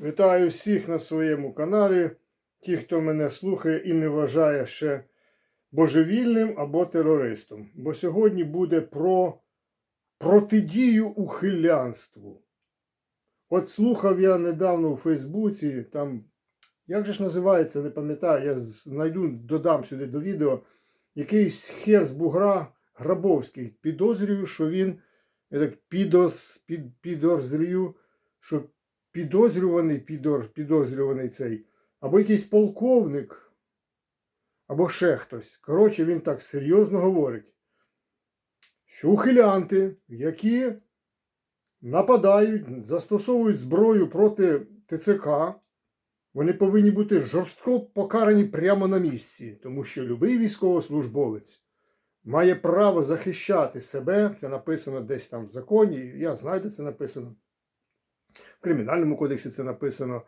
Вітаю всіх на своєму каналі. Ті, хто мене слухає і не вважає ще божевільним або терористом. Бо сьогодні буде про протидію ухилянству. От слухав я недавно у Фейсбуці, там, як же ж називається, не пам'ятаю, я знайду, додам сюди до відео. Якийсь хер з бугра Грабовський. Підозрюю, що він я так підоз, під, підозрюю, що підозрюваний підор, підозрюваний цей, або якийсь полковник, або ще хтось. Коротше, він так серйозно говорить, що ухилянти, які нападають, застосовують зброю проти ТЦК, вони повинні бути жорстко покарані прямо на місці, тому що любий військовослужбовець має право захищати себе. Це написано десь там в законі. Я знаю, де це написано. В Кримінальному кодексі це написано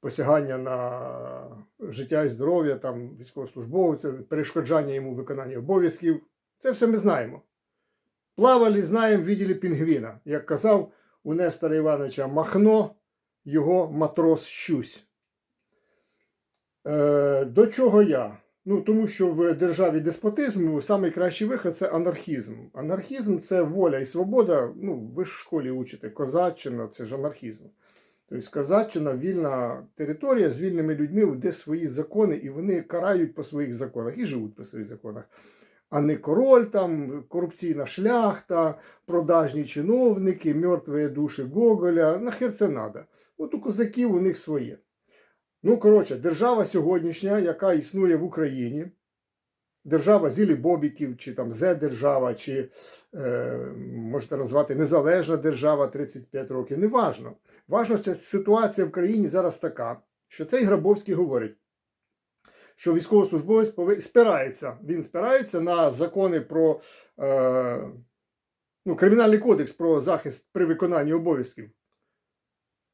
посягання на життя і здоров'я там, військовослужбовця, перешкоджання йому в виконанні обов'язків. Це все ми знаємо. Плавали, знаємо в відділі Пінгвіна, як казав у Нестора Івановича Махно, його матрос Щусь. Е, до чого я? Ну, тому що в державі деспотизму найкращий вихід це анархізм. Анархізм це воля і свобода. Ну, ви в школі учите, козаччина це ж анархізм. Тобто козаччина вільна територія з вільними людьми, де свої закони, і вони карають по своїх законах і живуть по своїх законах. А не король, там, корупційна шляхта, продажні чиновники, мертві душі Гоголя. Нахер це треба. От у козаків у них своє. Ну, коротше, держава сьогоднішня, яка існує в Україні, держава Зілі Бобіків, чи там Зе-держава, чи е, можете назвати Незалежна держава 35 років. Неважно. Важно, що ситуація в країні зараз така, що цей Грабовський говорить, що військовослужбовець повинен спирається. Він спирається на закони про е, ну, Кримінальний кодекс про захист при виконанні обов'язків.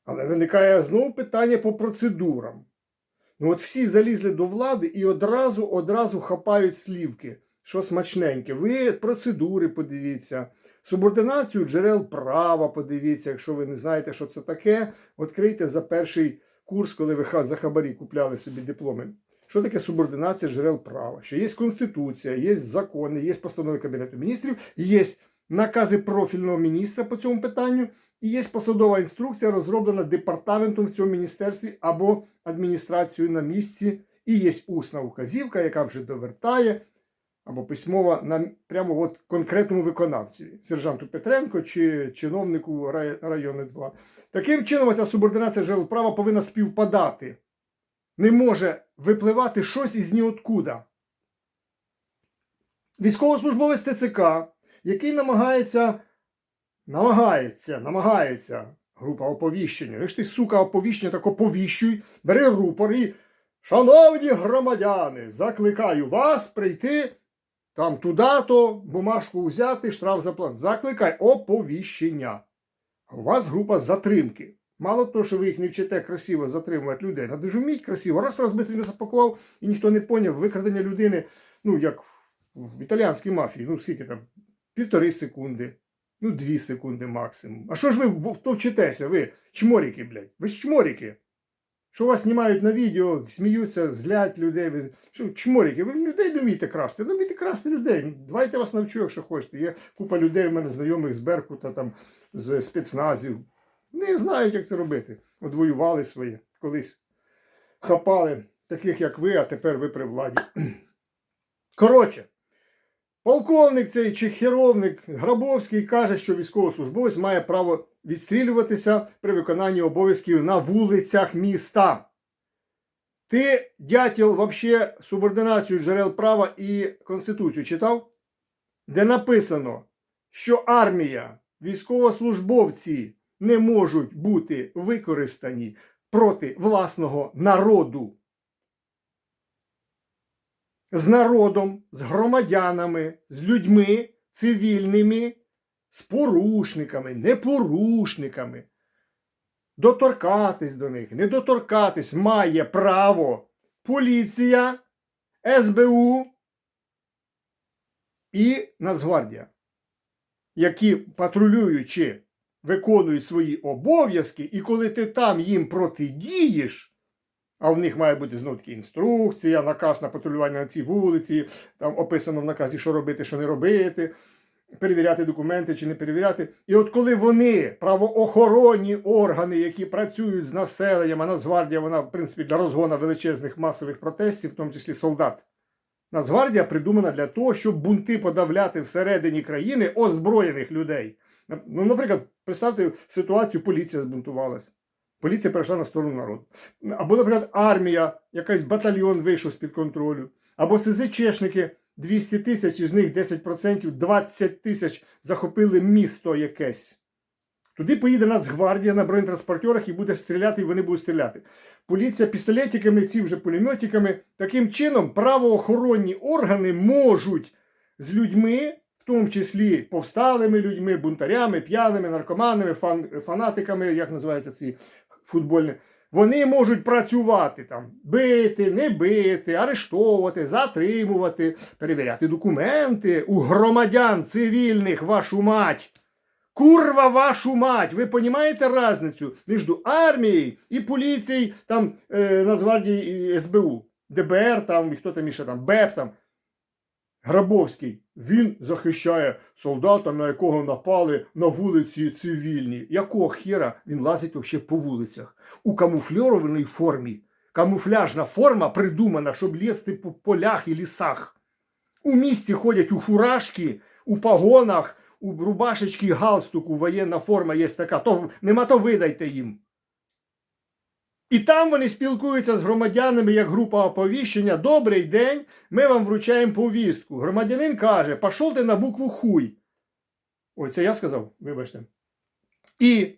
Але виникає знову питання по процедурам. Ну от всі залізли до влади і одразу одразу хапають слівки, що смачненьке. Ви процедури подивіться, субординацію джерел права подивіться, якщо ви не знаєте, що це таке, відкрийте за перший курс, коли ви за хабарі купляли собі дипломи. Що таке субординація джерел права? Що є Конституція, є закони, є постанови Кабінету міністрів, є накази профільного міністра по цьому питанню. І є посадова інструкція, розроблена департаментом в цьому міністерстві або адміністрацією на місці. І є усна указівка, яка вже довертає, або письмова на прямо от конкретному виконавцю, сержанту Петренко чи чиновнику району 2. Таким чином, ця субординація джерел права повинна співпадати. Не може випливати щось із ніоткуда. Військовослужбовець ТЦК, який намагається. Намагається, намагається група оповіщення. Ви ж ти, сука, оповіщення так оповіщуй, бери рупор і, шановні громадяни, закликаю вас прийти там туди-то, бумажку взяти, штраф заплатити. Закликай оповіщення. У вас група затримки. Мало того, що ви їх не вчите красиво затримувати людей. Надо ж вміть красиво. Раз раз би запакував, і ніхто не поняв викрадення людини, ну, як в італіянській мафії, ну, скільки там, півтори секунди. Ну, дві секунди максимум. А що ж ви то вчитеся, ви чморіки, блядь? Ви ж чморіки. Що вас знімають на відео, сміються, злять людей. Ви що, чморіки, ви людей не вмієте красти. Не вмієте красти людей. Давайте вас навчу, якщо хочете. Є купа людей в мене знайомих з Беркута, там, з спецназів. Не знають, як це робити. Одвоювали своє. Колись хапали таких, як ви, а тепер ви при владі. Коротше. Полковник цей чи херовник Грабовський каже, що військовослужбовець має право відстрілюватися при виконанні обов'язків на вулицях міста. Ти, дятел, вообще субординацію джерел права і Конституцію читав? Де написано, що армія, військовослужбовці не можуть бути використані проти власного народу з народом, з громадянами, з людьми цивільними, з порушниками, непорушниками. Доторкатись до них, не доторкатись має право поліція, СБУ і Нацгвардія, які патрулюючи виконують свої обов'язки, і коли ти там їм протидієш, а в них має бути знов таки інструкція, наказ на патрулювання на цій вулиці, там описано в наказі, що робити, що не робити, перевіряти документи чи не перевіряти. І от коли вони, правоохоронні органи, які працюють з населенням, а Нацгвардія, вона, в принципі, для розгону величезних масових протестів, в тому числі солдат. Нацгвардія придумана для того, щоб бунти подавляти всередині країни озброєних людей. Ну, наприклад, представте ситуацію, поліція збунтувалась. Поліція перейшла на сторону народу. Або, наприклад, армія, якийсь батальйон вийшов з-під контролю. Або СЗЧшники, 200 тисяч, із них 10%, 20 тисяч захопили місто якесь. Туди поїде Нацгвардія на бронетранспортерах і буде стріляти, і вони будуть стріляти. Поліція пістолетиками, ці вже пулеметиками. Таким чином, правоохоронні органи можуть з людьми, в тому числі повсталими людьми, бунтарями, п'яними, наркоманами, фан, фанатиками, як називаються ці футбольні, вони можуть працювати там, бити, не бити, арештовувати, затримувати, перевіряти документи у громадян цивільних, вашу мать. Курва вашу мать! Ви розумієте різницю між армією і поліцією, там, е, Нацгвардії СБУ, ДБР, там, і хто там іще там, БЕП там. Грабовський, він захищає солдата, на якого напали на вулиці цивільні. Якого хера він лазить взагалі по вулицях? У камуфльованій формі. Камуфляжна форма придумана, щоб лізти по полях і лісах. У місті ходять у фуражки, у погонах, у рубашечки, галстуку, воєнна форма є така. То нема то видайте їм. І там вони спілкуються з громадянами як група оповіщення. Добрий день, ми вам вручаємо повістку. Громадянин каже, пішов ти на букву хуй. Ой, це я сказав, вибачте. І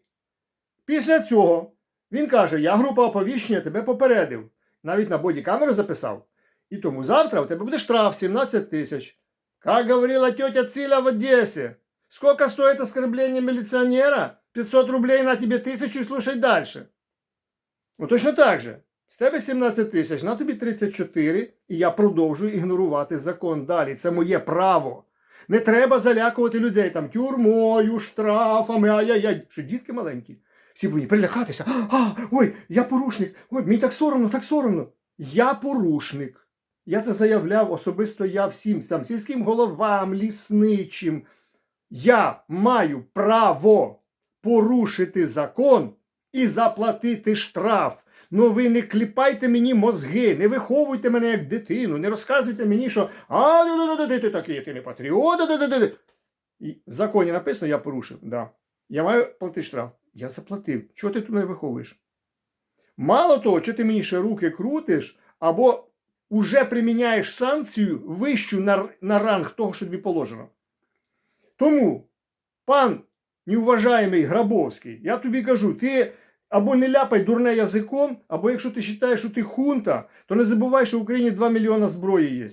після цього він каже: Я група оповіщення тебе попередив. Навіть на бодікамеру записав. І тому завтра у тебе буде штраф 17 тисяч. Как говорила тетя Циля в Одессе. Сколько стоит оскорбление милиционера? 500 рублей на тебе тисячу і слушай дальше. Ну точно так же. З тебе 17 тисяч, на тобі 34, і я продовжую ігнорувати закон далі. Це моє право. Не треба залякувати людей там тюрмою, штрафами, ай-яй-яй. Що дітки маленькі. Всі повинні перелякатися. А, ой, я порушник. Ой, мені так соромно, так соромно. Я порушник. Я це заявляв особисто я всім сам сільським головам, лісничим. Я маю право порушити закон і заплатити штраф. Ну ви не кліпайте мені мозги, не виховуйте мене як дитину, не розказуйте мені, що а ти такий, ти не патріот. да-да-да-да». І в законі написано, я порушив. Да. Я маю платити штраф. Я заплатив. Чого ти тут не виховуєш? Мало того, що ти мені ще руки крутиш, або уже приміняєш санкцію вищу на, на ранг того, що тобі положено. Тому, пан неуважаємий Грабовський, я тобі кажу, ти або не ляпай дурне язиком, або якщо ти вважаєш, що ти хунта, то не забувай, що в Україні 2 мільйона зброї є.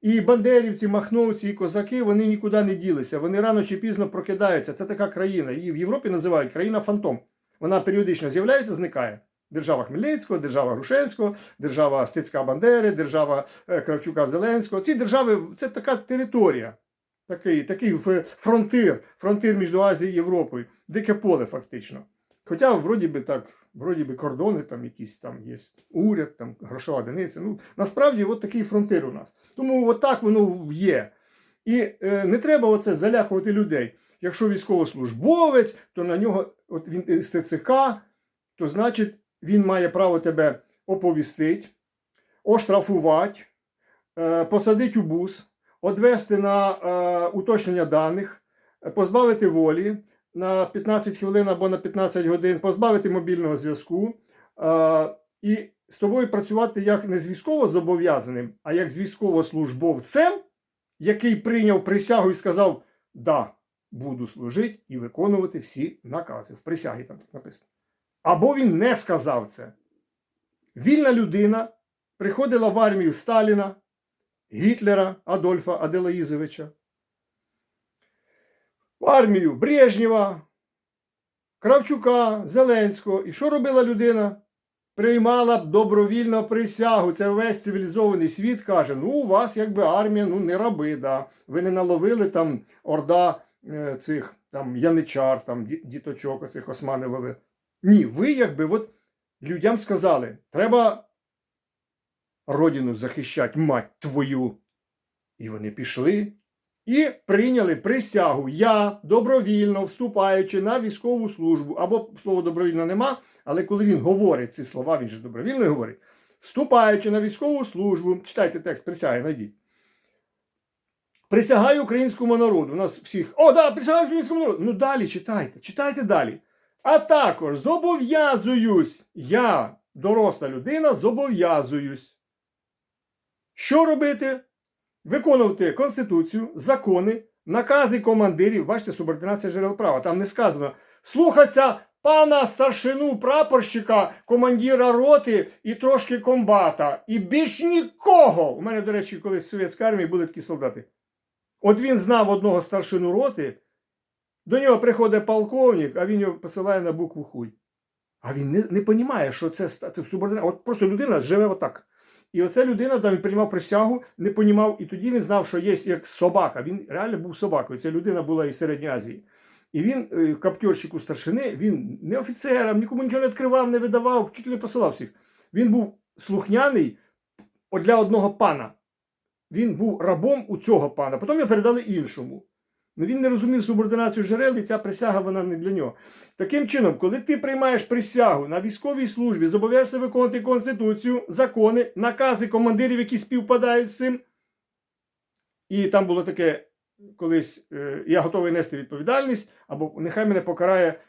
І бандерівці, махновці, і козаки вони нікуди не ділися. Вони рано чи пізно прокидаються. Це така країна. Її в Європі називають країна фантом. Вона періодично з'являється, зникає. Держава Хмельницького, держава Грушевського, держава Стецька Бандери, держава е, Кравчука Зеленського. Ці держави це така територія, такий такий фронтир, фронтир між Азією і Європою, дике поле фактично. Хоча, вроді би так, вроді би кордони там якісь там є, уряд, там грошова одиниця. Ну, насправді, от такий фронтир у нас. Тому от так воно є. І е, не треба оце залякувати людей. Якщо військовослужбовець, то на нього, от він із ТЦК, то значить він має право тебе оповістити, оштрафувати, е, посадити у бус, одвести на е, уточнення даних, е, позбавити волі на 15 хвилин або на 15 годин, позбавити мобільного зв'язку і з тобою працювати як не з військовозобов'язаним, а як з військовослужбовцем, який прийняв присягу і сказав: Да, буду служити і виконувати всі накази. В присягі там так написано. Або він не сказав це. Вільна людина приходила в армію Сталіна, Гітлера Адольфа Аделаїзовича, армію Брежнєва, Кравчука, Зеленського. І що робила людина? Приймала б добровільно присягу. Це весь цивілізований світ каже: ну, у вас якби армія, ну не раби, да. ви не наловили там орда е, цих там яничар, там діточок оцих Османилових. Ні, ви якби от людям сказали, треба родину захищати, мать твою. І вони пішли і прийняли присягу. Я добровільно вступаючи на військову службу, або слово добровільно нема, але коли він говорить ці слова, він же добровільно говорить. Вступаючи на військову службу, читайте текст, присяги, найдіть. Присягаю українському народу. У нас всіх. О, да, присягаю українському народу. Ну далі читайте, читайте далі. А також зобов'язуюсь, я, доросла людина, зобов'язуюсь. Що робити? Виконувати Конституцію, закони, накази командирів. Бачите, субординація джерел права. Там не сказано слухаться пана старшину прапорщика, командира роти і трошки комбата. І більш нікого. У мене, до речі, колись в совєтській армії були такі солдати. От він знав одного старшину роти, до нього приходить полковник, а він його посилає на букву хуй. А він не, не розуміє, що це, це субординація. От просто людина живе отак. І оця людина, там він приймав присягу, не понімав, і тоді він знав, що є як собака. Він реально був собакою. Ця людина була із Середньої Азії. І він, е, каптьорщику старшини, він не офіцерам, нікому нічого не відкривав, не видавав, чуть не посилав всіх. Він був слухняний для одного пана. Він був рабом у цього пана. Потім його передали іншому. Ну він не розумів субординацію джерел, і ця присяга вона не для нього. Таким чином, коли ти приймаєш присягу на військовій службі, зобов'язаєшся виконувати Конституцію, закони, накази командирів, які співпадають з цим. І там було таке колись: е, я готовий нести відповідальність, або нехай мене покарає.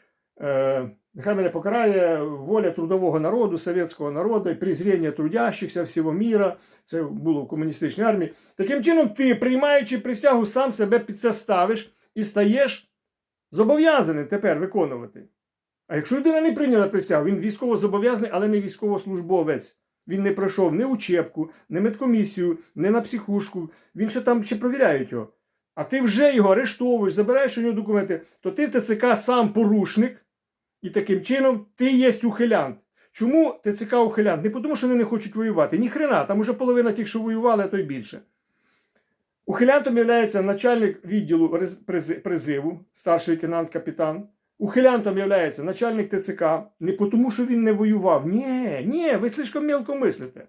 Нехай мене покарає воля трудового народу, совєтського народу, презріння трудящихся всього міра. Це було в комуністичній армії. Таким чином, ти, приймаючи присягу, сам себе під це ставиш і стаєш зобов'язаний тепер виконувати. А якщо людина не прийняла присягу, він військово зобов'язаний, але не військовослужбовець. Він не пройшов ні учебку, ні медкомісію, ні на психушку. Він ще там ще провіряють його. А ти вже його арештовуєш, забираєш у нього документи, то ти ТЦК сам порушник, і таким чином ти є ухилянт. Чому ТЦК ухилянт? Не тому, що вони не хочуть воювати. Ні хрена, там уже половина тих, що воювали, а то й більше. Ухилянтом є начальник відділу призиву, старший лейтенант капітан. Ухилянтом є начальник ТЦК. Не тому, що він не воював. Ні, ні, ви слишком мілко мислите.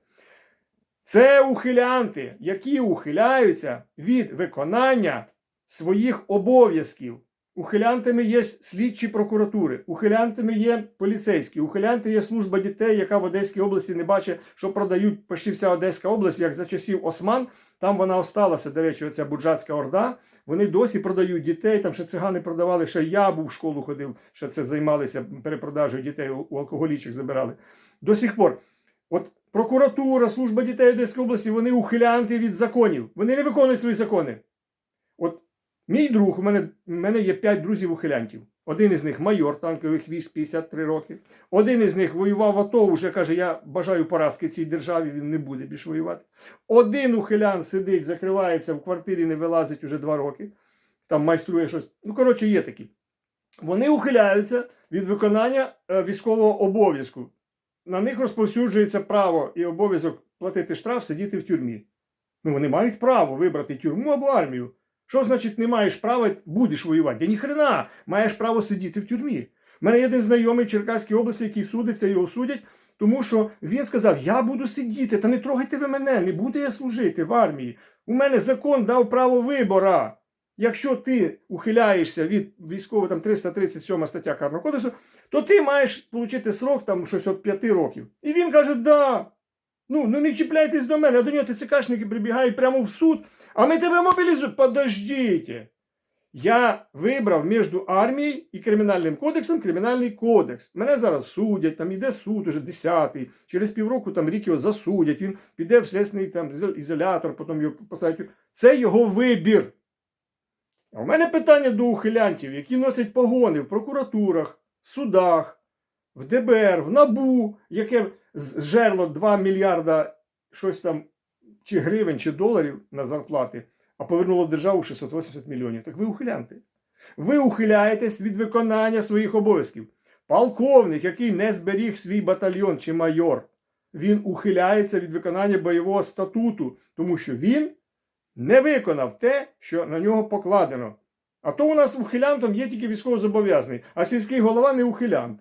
Це ухилянти, які ухиляються від виконання своїх обов'язків. Ухилянтами є слідчі прокуратури, ухилянтами є поліцейські, ухилянти є служба дітей, яка в Одеській області не бачить, що продають почти вся Одеська область, як за часів Осман. Там вона осталася, до речі, оця Буджацька Орда. Вони досі продають дітей. Там ще цигани продавали, ще я був в школу ходив, ще це займалися перепродажею дітей, у алкоголічок забирали. До сих пор. От прокуратура, служба дітей Одеської області, вони ухилянти від законів. Вони не виконують свої закони. Мій друг, у мене, у мене є п'ять друзів ухилянтів. Один із них майор танкових військ 53 роки. Один із них воював в АТО, вже каже, я бажаю поразки цій державі, він не буде більше воювати. Один ухилян сидить, закривається в квартирі, не вилазить уже два роки. Там майструє щось. Ну, коротше, є такі. Вони ухиляються від виконання е, військового обов'язку. На них розповсюджується право і обов'язок платити штраф, сидіти в тюрмі. Ну, вони мають право вибрати тюрму або армію. Що значить не маєш права, будеш воювати? Да ніхрена, маєш право сидіти в тюрмі. У мене є один знайомий в Черкаській області, який судиться, його судять, тому що він сказав: Я буду сидіти, та не трогайте ви мене, не буду я служити в армії. У мене закон дав право вибора. Якщо ти ухиляєшся від військового там 337 стаття Карного кодексу, то ти маєш отримати срок там щось від 5 років. І він каже: да. Ну, ну не чіпляйтесь до мене, а до нього ТЦКшники прибігають прямо в суд. А ми тебе мобілізуємо. Подождите. Я вибрав між армією і кримінальним кодексом кримінальний кодекс. Мене зараз судять, там іде суд, уже 10-й. Через півроку там рік його засудять. Він піде в слідний там ізолятор, потім його посадять. Це його вибір. А у мене питання до ухилянтів, які носять погони в прокуратурах, судах, в ДБР, в НАБУ, яке зжерло 2 мільярда щось там чи гривень, чи доларів на зарплати, а повернуло державу 680 мільйонів. Так ви ухилянти. Ви ухиляєтесь від виконання своїх обов'язків. Полковник, який не зберіг свій батальйон чи майор, він ухиляється від виконання бойового статуту, тому що він не виконав те, що на нього покладено. А то у нас ухилянтом є тільки військовозобов'язаний, а сільський голова не ухилянт.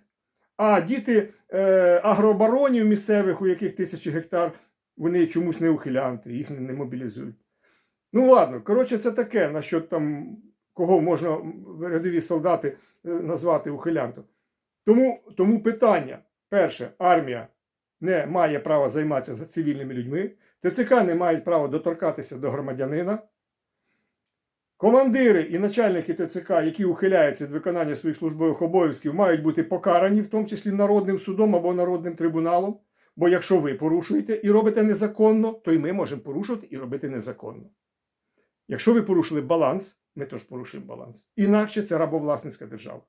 А діти е, агробаронів місцевих, у яких тисячі гектар, вони чомусь не ухилянти, їх не, мобілізують. Ну ладно, коротше, це таке, на що там, кого можна рядові солдати е, назвати ухилянтом. Тому, тому питання: перше, армія не має права займатися за цивільними людьми, ТЦК не мають права доторкатися до громадянина. Командири і начальники ТЦК, які ухиляються від виконання своїх службових обов'язків, мають бути покарані, в тому числі народним судом або народним трибуналом. Бо якщо ви порушуєте і робите незаконно, то і ми можемо порушувати і робити незаконно. Якщо ви порушили баланс, ми теж порушуємо баланс. Інакше це рабовласницька держава.